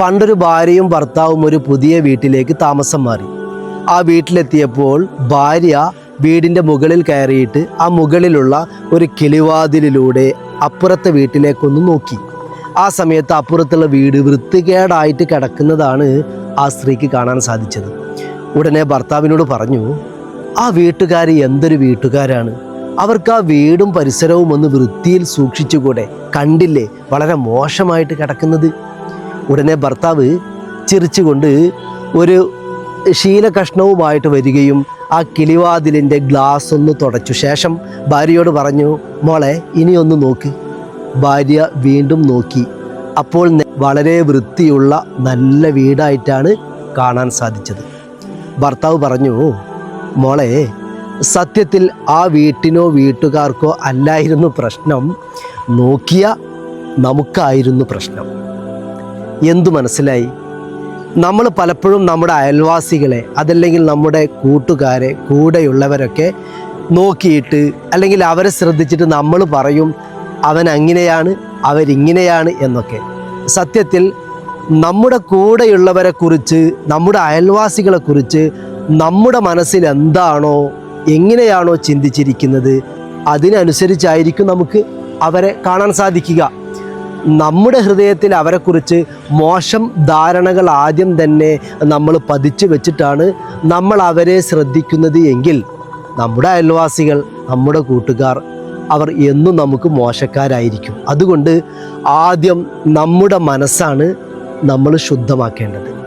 പണ്ടൊരു ഭാര്യയും ഭർത്താവും ഒരു പുതിയ വീട്ടിലേക്ക് താമസം മാറി. ആ വീട്ടിലെത്തിയപ്പോൾ ഭാര്യ വീടിന്റെ മുകളിൽ കയറിയിട്ട് ആ മുകളിലുള്ള ഒരു കിളിവാതിലിലൂടെ അപ്പുറത്തെ വീട്ടിലേക്കൊന്ന് നോക്കി. ആ സമയത്ത് അപ്പുറത്തുള്ള വീട് വൃത്തികേടായിട്ട് കിടക്കുന്നതാണ് ആ സ്ത്രീക്ക് കാണാൻ സാധിച്ചത്. ഉടനെ ഭർത്താവിനോട് പറഞ്ഞു ആ വീട്ടുകാർ എന്തൊരു വീട്ടുകാരാണ്. അവർക്ക് ആ വീടും പരിസരവും ഒന്ന് വൃത്തിയിൽ സൂക്ഷിച്ചുകൂടെ. കണ്ടില്ലേ വളരെ മോശമായിട്ട് കിടക്കുന്നത്. ഉടനെ ഭർത്താവ് ചിരിച്ചുകൊണ്ട് ഒരു ശീലകഷ്ണവുമായിട്ട് വരികയും ആ കിളിവാതിലിന്റെ ഗ്ലാസ് ഒന്ന് തുടച്ചു. ശേഷം ഭാര്യയോട് പറഞ്ഞു മോളെ ഇനിയൊന്ന് നോക്ക്. ഭാര്യ വീണ്ടും നോക്കി. അപ്പോൾ വളരെ വൃത്തിയുള്ള നല്ല വീടായിട്ടാണ് കാണാൻ സാധിച്ചത്. ഭർത്താവ് പറഞ്ഞു മോളെ സത്യത്തിൽ ആ വീട്ടിനോ വീട്ടുകാർക്കോ അല്ലായിരുന്നു പ്രശ്നം. നോക്കിയ നമുക്കായിരുന്നു പ്രശ്നം. എന്തു മനസ്സിലായി? നമ്മൾ പലപ്പോഴും നമ്മുടെ അയൽവാസികളെ അതല്ലെങ്കിൽ നമ്മുടെ കൂട്ടുകാരെ കൂടെയുള്ളവരൊക്കെ നോക്കിയിട്ട് അല്ലെങ്കിൽ അവരെ ശ്രദ്ധിച്ചിട്ട് നമ്മൾ പറയും അവൻ അങ്ങനെയാണ് അവരിങ്ങനെയാണ് എന്നൊക്കെ. സത്യത്തിൽ നമ്മുടെ കൂടെയുള്ളവരെ കുറിച്ച് നമ്മുടെ അയൽവാസികളെ കുറിച്ച് നമ്മുടെ മനസ്സിൽ എന്താണോ എങ്ങനെയാണോ ചിന്തിച്ചിരിക്കുന്നത് അതിനനുസരിച്ചായിരിക്കും നമുക്ക് അവരെ കാണാൻ സാധിക്കുക. നമ്മുടെ ഹൃദയത്തിൽ അവരെക്കുറിച്ച് മോശം ധാരണകൾ ആദ്യം തന്നെ നമ്മൾ പതിച്ചു വെച്ചിട്ടാണ് നമ്മൾ അവരെ ശ്രദ്ധിക്കുന്നത് എങ്കിൽ നമ്മുടെ അയൽവാസികൾ നമ്മുടെ കൂട്ടുകാർ അവർ എന്നും നമുക്ക് മോശക്കാരായിരിക്കും. അതുകൊണ്ട് ആദ്യം നമ്മുടെ മനസ്സാണ് നമ്മൾ ശുദ്ധമാക്കേണ്ടത്.